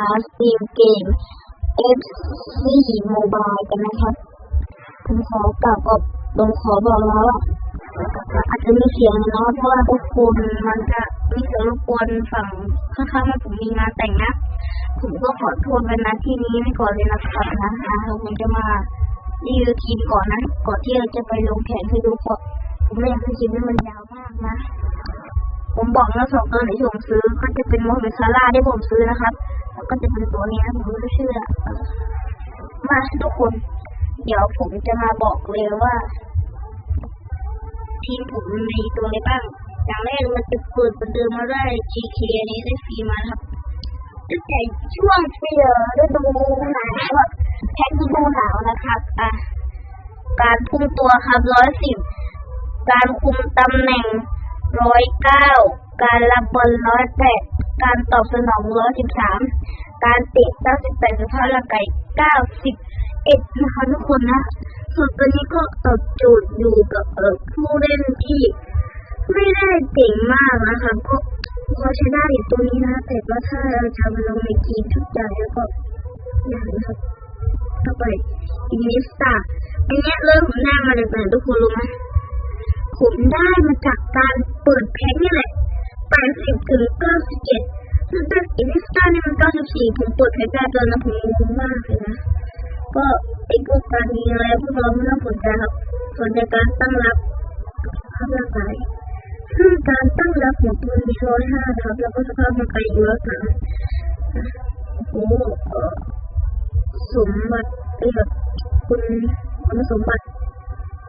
าสตรีเกม FC Mobile กันนะครับผมขอกลับกับผมขอบอกแล้วว่าอาจจะมีเสียงนะเพราะว่าทุกคนมันจะมีเสียงรบกวนฝั่งข้างๆว่าผมมีงานแต่งนะผมก็ขอโทษไว้นะที่นี้ไม่ก่อนเลยนะครับนะอ่าผมจะมารีวิวทีมก่อนนะก่อนที่เราจะไปลงแข่งให้ดูเพราะผมไม่อยากให้คลิปนี้มันยาวมากนะ ผมบอกแล้วสองตัวไหนที่ผมซื้อก็จะเป็นโมเมซาร่าที่ผมซื้อนะครับ ก็จะเป็นตัวนี้นะผมไม่รู้ชื่ออะมาทุกคน เดี๋ยวผมจะมาบอกเลยว่าทีมผมมีตัวอะไรบ้างอย่างแรกมันจะเปิดประเดิมมาได้ GK นี้ได้ฟรีมาครับตั้งแต่ช่วงเปียฤดูหนาวอะแพ็คฤดูหนาวนะครับอะการพุ่งตัวครับร้อยสิบการคุมตำแหน่งร้อยเก้าการรับบอลร้อยแปดการตอบสนองร้อยสิบสาม การเตะเก้าสิบแปดสภาพร่างกายเก้าสิบเอ็ดนะคะทุกคนนะส่วนตัวนี้ก็ตอบโจทย์อยู่กับผู้เล่นที่ไม่ได้เก่งมากนะคะก็พอใช้ได้อยู่ตัวนี้นะแต่ว่าถ้าเราจะมาลงในเกีทุกอย่างแล้วก็อย่างนะครับต่อไปอินิสตาอันนี้เริ่มผมได้มาจากไหนทุกคนรู้ไหมผมได้มาจากการเปิดแพ็คนี่แหละ80ถึง97 ซึ่งแต่อินิสตาเนี่ยมัน94ผมเปิดแพ็คได้ตอนนั้นผมงงมากเลยนะก็ไอ้พวกการยิงอะไรพวกเราไม่ต้องสนใจครับสนใจการตั้งรับสภาพร่างกายซึ่งการตั้งรับของตัวมีร้อยห้าครับ แล้วก็สภาพร่างกายอยู่ร้อยสามโอ้โหสมบัติไอ้แบบคุณคุณสมบัติ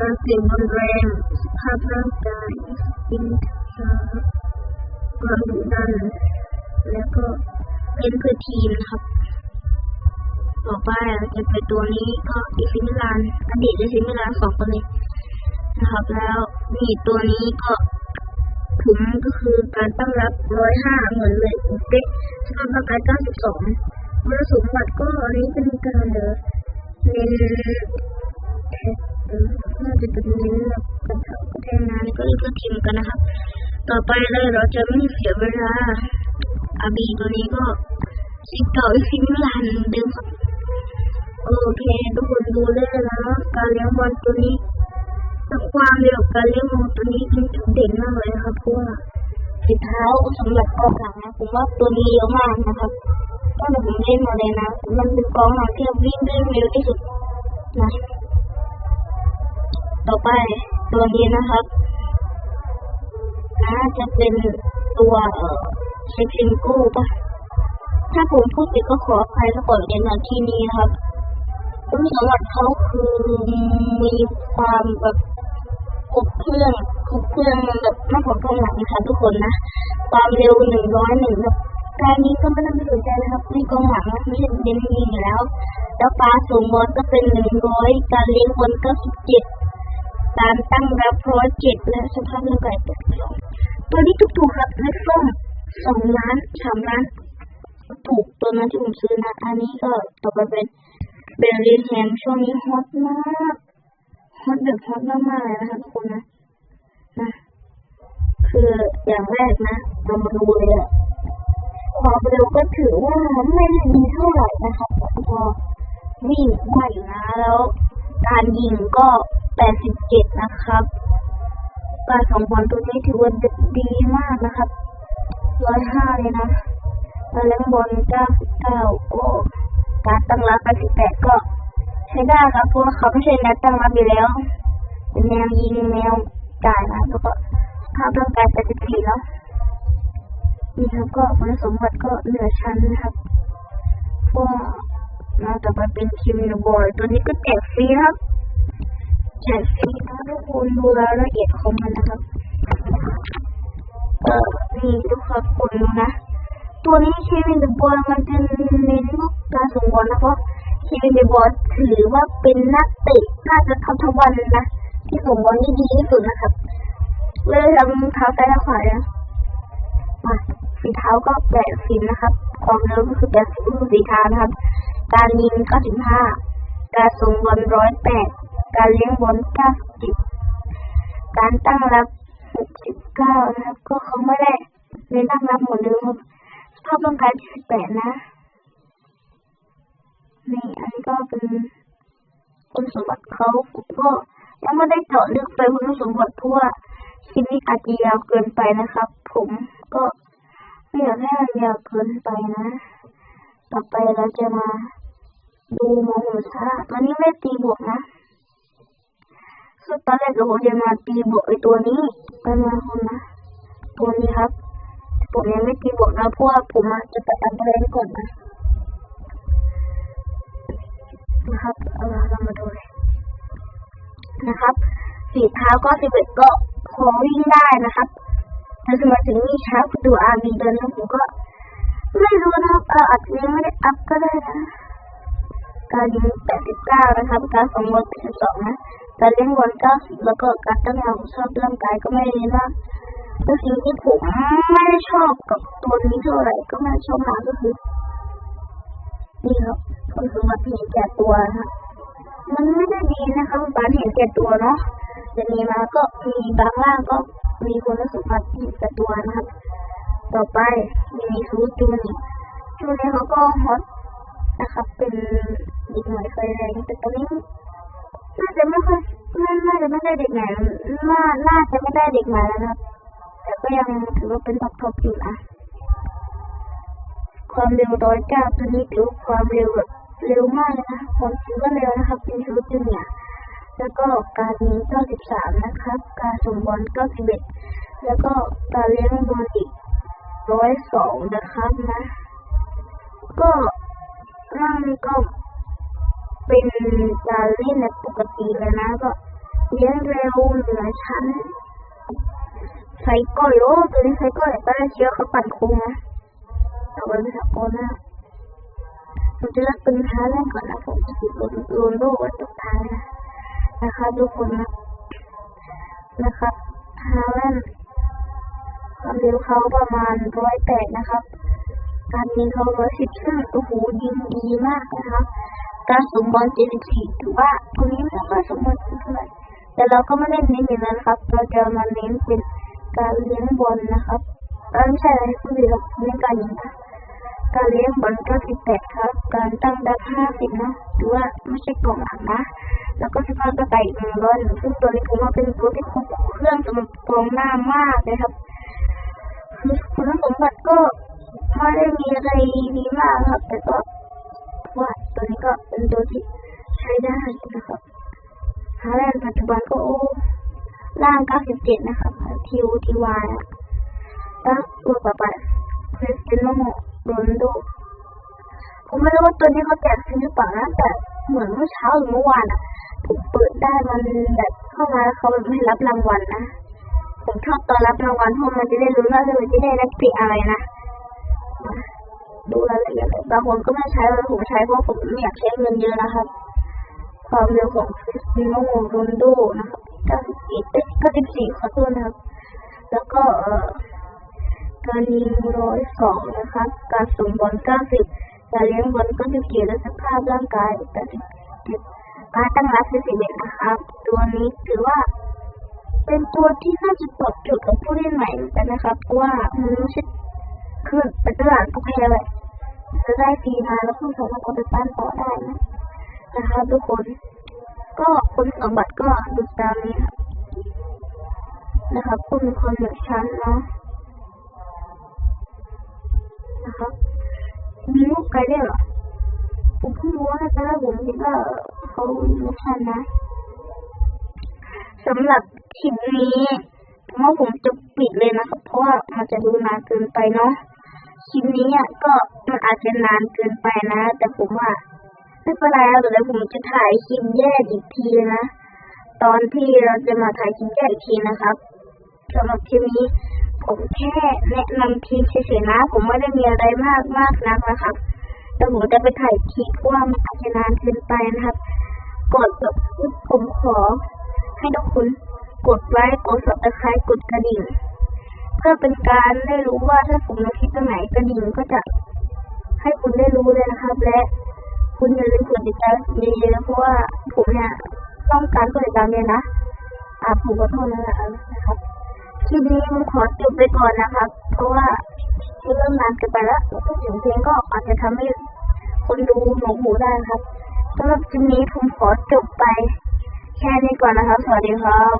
การเสี่ยงบอลแรงสภาพร่างกายสปินชาความดุดัน แล้วก็เป็นเพื่อทีมนะครับต่อไปจะเป็นตัวนี้ก็อิซิมิลานอดีตอิซิมิลานสองคนนี้นะครับ แล้วนี่ตัวนี้ก็ถุงก็คือการตั้งรับร้อยห้าเหมือนเลยเป๊ะสภาพร่างกายเก้าสิบสองคุณสมบัติก็อันนี้เป็นการเดอเน้นน่าจะเป็นเน้นแบบกระเทาะกระแทงงานก็เรียกว่าทีมกันนะครับ ต่อไปเลยเราจะไม่เสียเวลา อาบีตัวนี้ก็สิเก่าอิซิมิลานเดิมครับโอเคทุกคนดูได้แล้วการเลี้ยงบอลตัวนี้ต่ความเร็วการเลี้ยงบอลตัวนี้เป็นจุดเด่นมากเลยครับเพราะว่าฝีเท้าสำหรับกองหลังนะผมว่าตัวนี้เยอะมากนะครับตั้งแต่ผมเล่นมาเลยนะ มันเป็นกองหลังที่วิ่งได้เร็วที่สุดนะต่อไปตัวนี้นะครับน่าจะเป็นตัวเอ่อ เช็คซิงโก้ปะถ้าผมพูดผิดก็ขออภัยซะก่อนในนาที่นี้ครับคุณสมบัติเขาคือมีความแบบครบเครื่องครบเครื่องแบบมากกว่ากองหลังนะคะทุกคนนะ ความเร็วหนึ่งร้อยหนึ่งแบบการยิงก็ไม่ต้องไปสนใจนะครับนี่กองหลังไม่ใช่เน้นยิงอยู่แล้ว แล้วปาส่งบอลก็เป็นหนึ่งร้อยการเลี้ยงบอลก้าสิบเจ็ดการตั้งรับร้อยเจ็ดและสภาพร่างกายแปดสองตัวนี้ถูกๆครับเล็กส้ม สองล้านสามล้านถูกตัวนั้นที่ผมซื้อนะ อันนี้ก็ต่อไปเป็นเบลลินแฮมช่วงนี้ฮอตมากฮอตแบบฮอตมากๆเลยนะคะทุกคนนะนะคืออย่างแรกนะเรามาดูเลยอะความเร็วก็ถือว่าไม่ได้ดีเท่าไหร่นะคะพอวิ่งได้อยู่นะแล้วการยิงก็ 87 นะครับการสองบอลตัวนี้ถือว่าดีมากนะครับ 105เลยนะแล้วเล่นบอล99โอ้การตั้งรับไปสิบแปดก็ ใช้ได้ครับเพราะเขาไม่ใช่แนวตั้งรับอยู่แล้วเป็นแนวยิงแนวจ่ายนะแล้วก็ภาพร่างกายแปดสิบสี่แล้วนี่ครับก็คุณสมบัติก็เหนือชั้นนะครับก็น่าจะไปเป็นคิมนบอยตัวนี้ก็แจกฟรีครับแจกฟรีนะทุกคนดูรายละเอียดของมันนะครับ นี่ทุกคนคนดูนะ ตัวนี้เควินเดอะบอลมันจะเน้นพวกการส่งบอลนะเพราะเควินเดอะบอลถือว่าเป็นนักเตะน่าจะทำทั้งวันนะ ที่ส่งบอลได้ดีที่สุดนะครับ เลยทำเท้าซ้ายและขวานะมาฝีเท้าก็แปดสิบนะครับ ความเร็วก็คือแปดสิบก็คือฝีเท้านะครับ การยิงเก้าสิบห้าการส่งบอลร้อยแปดการเลี้ยงบอลเก้าสิบการตั้งรับ หกสิบเก้านะครับ ก็เขาไม่ได้เน้นตั้งรับหมดเลยครับสภาพร่างกายที่สิบแปดนะ นี่อันนี้ก็เป็นคุณสมบัติเขาผมก็ยังไม่ได้เจาะลึกไปคุณสมบัติเพราะว่าคลิปนี้อาจจะยาวเกินไปนะครับ ผมก็ไม่อยากให้มันยาวเกินไปนะ ต่อไปเราจะมาดูโมโหชาตอนนี้ไม่ตีบวกนะ คือตอนแรกเราจะมาตีบวกไอตัวนี้ไปมาคนนะตัวนี้ครับ ผมยังไม่ตีบวกนะเพราะว่าผมอะจะไปอัพเดทก่อนนะนะครับเอาละเรามาดูเลยนะครับสีเท้าก็สิบเอ็ดก็พอวิ่งได้นะครับแต่สมาถึงนี่ช้าดูอาร์บีเดินนะผมก็ ไม่รู้นะครับเอออาจจะยังไม่ได้อัพก็ได้นะการยิง89นะครับ การสมบท82นะ การเลี้ยงบอล90แล้วก็การตั้งงานของชอบร่างกายก็ไม่ด้มากแต่สิ่งที่ผมไม่ชอบกับตัวนี้เท่าไหร่ก็ไม่ชอบมากก็คือนี่ครับคนสมบัติเห็นแก่ตัวนะมันไม่ได้ดีนะครับารเห็นแก่ตัวเนาะจะมีมาก็มีบางร่างก็มีคุณสมบัติเห็นแก่ตัวนะครับ ต่อไปมีซูจูนี่จูนี่เขาก็ฮอตนะครับเป็นเด็กหน่อยไฟแรงแต่ตอนนี้ น่าจะไม่ค่อยน่าน่จะไม่ได้เด็กใหม่น่าน่าจะไม่ได้เด็กใหม่แล้วนะแต่ก็ยังถือว่าเป็นท็อปท็อปอยู่นะความเร็วร้อยเก้าตัวนี้ถือความเร็วแบบเร็วมากเลยนะคนถือว่าเร็วนะครับเป็นซูจูเนี่ยแล้วก็การยิง93นะครับ การส่งบอล91แล้วก็การเลี้ยงบอลอีกร้อยสองนะครับนะ ก็ร่างก็ เป็นการเล่นในปกติเลยนะก็เลี้ยงเร็วเหนือชั้นไซก้อยโอ้ตัวนี้ไซก้อยตอนแรกเชื่อเขาปั่นโค้งนะแต่วันนี้สักคนนะผมจะเลือกเป็นท้าแรกก่อนนะผมจะติดโรนโดไว้สุดท้ายนะนะคะทุกคนนะนะครับท้าแรกความเร็วเขาประมาณร้อยแปดนะครับ การยิงเขาร้อยสิบซึ่งโอ้โหยิงดีมากนะครับ การสมบอลเจ็ดสิบสี่ถือว่าคนนี้ไม่ค่อยสมบอลเท่าไหร่แต่เราก็ไม่เล่นเน้นอย่างนั้นครับ เราจะมาเน้นเป็นการเลี้ยงบอลนะครับเออไม่ใช่อะไรผู้ดีเราเน้นการยิงนะการเลี้ยงบอลก็สิบแปดครับ การตั้งดับห้าสิบนะถือว่าไม่ใช่กล่องหลังนะ แล้วก็สภาพกระต่ายอีกหนึ่งร้อยซึ่งตัวนี้ผมว่าเป็นตัวที่ครบเครื่องสำหรับกองหน้ามากเลยครับคุณสมบัติก็ไม่ได้มีอะไรดีมากครับแต่ก็ ว่าตัวนี้ก็เป็นตัวที่ใช้ได้นะครับฮาแลนด์ปัจจุบันก็โอ้ล่าง 97 นะครับทิวทีวายแล้วตัวต่อไปคริสเตียโนโรนโดผมไม่รู้ว่าตัวนี้เขาแจกจริงหรือเปล่านะแต่เหมือนเมื่อเช้าหรือเมื่อวานอะผมเปิดได้มันแบบเข้ามาแล้วเขาไม่รับรางวัลนะผมชอบตอนรับรางวัลเพราะมันจะได้รู้ว่าเราจะได้รับปีอะไรนะ ดูรายละเอียดบางคนก็ไม่ใช้แล้วผมใช้เพราะผมไม่อยากใช้เงินเยอะนะครับ ความเร็วของคริสติโนโรนโดนะครับ91 94ขอโทษนะครับ แล้วก็เอ่อการยิงร้อยสองนะครับ การส่งบอล90การเลี้ยงบอล94และสภาพร่างกาย87การตั้งรับ41นะครับ ตัวนี้ถือว่า เป็นตัวที่น่าจะตอบโจทย์กับผู้เล่นใหม่เหมือนกันนะครับ เพราะว่ามันไม่ใช่ คือเป็นตลาดก็แพงเลยจะได้ฟรีมาแล้วก็สามารถเอาไปปั้นต่อได้นะนะครับทุกคน ก็คุณสมบัติก็ดูตามนี้นะครับคุณเป็นคนเหมือนฉันเนาะนะครับมีลูกไกลได้หรอผมเพิ่งรู้นะตอนแรกผมคิดว่าเขาเหมือนฉันนะสำหรับคลิปนี้ผมว่าผมจะปิดเลยนะครับ เพราะว่ามันจะดูนานเกินไปเนาะ คลิปนี้อะก็มันอาจจะนานเกินไปนะ แต่ผมว่าไม่เป็นไรแล้วเดี๋ยวผมจะถ่ายคลิปแยกอีกทีนะ ตอนที่เราจะมาถ่ายคลิปแยกอีกทีนะครับสำหรับคลิปนี้ผมแค่แนะนำทีมเฉยๆนะ ผมไม่ได้มีอะไรมากมากนักนะครับแต่ผมจะไปถ่ายคลิปเพราะว่ามันอาจจะนานเกินไปนะครับ กดแบบผมขอให้ทุกคนกดไลค์กด subscribe กดกระดิ่ง พื่อเป็นการได้รู้ว่าถ้าผมลงคลิปตัวไหนกระดิ่งก็จะให้คุณได้รู้เลยนะครับ และคุณอย่าลืมกดติดตามเยอะๆเพราะว่าผมเนี่ยต้องการกดติดตามเลยนะอ่าผมก็โทษนะครับคลิปนี้ผมขอจบไปก่อนนะครับ เพราะว่าเริ่มนานเกินไปแล้วพูดถึงเพลงก็อาจจะทำให้คนดูหนวกหูได้ครับสำหรับคลิปนี้ผมขอจบไปแค่นี้ก่อนนะครับ สวัสดีครับ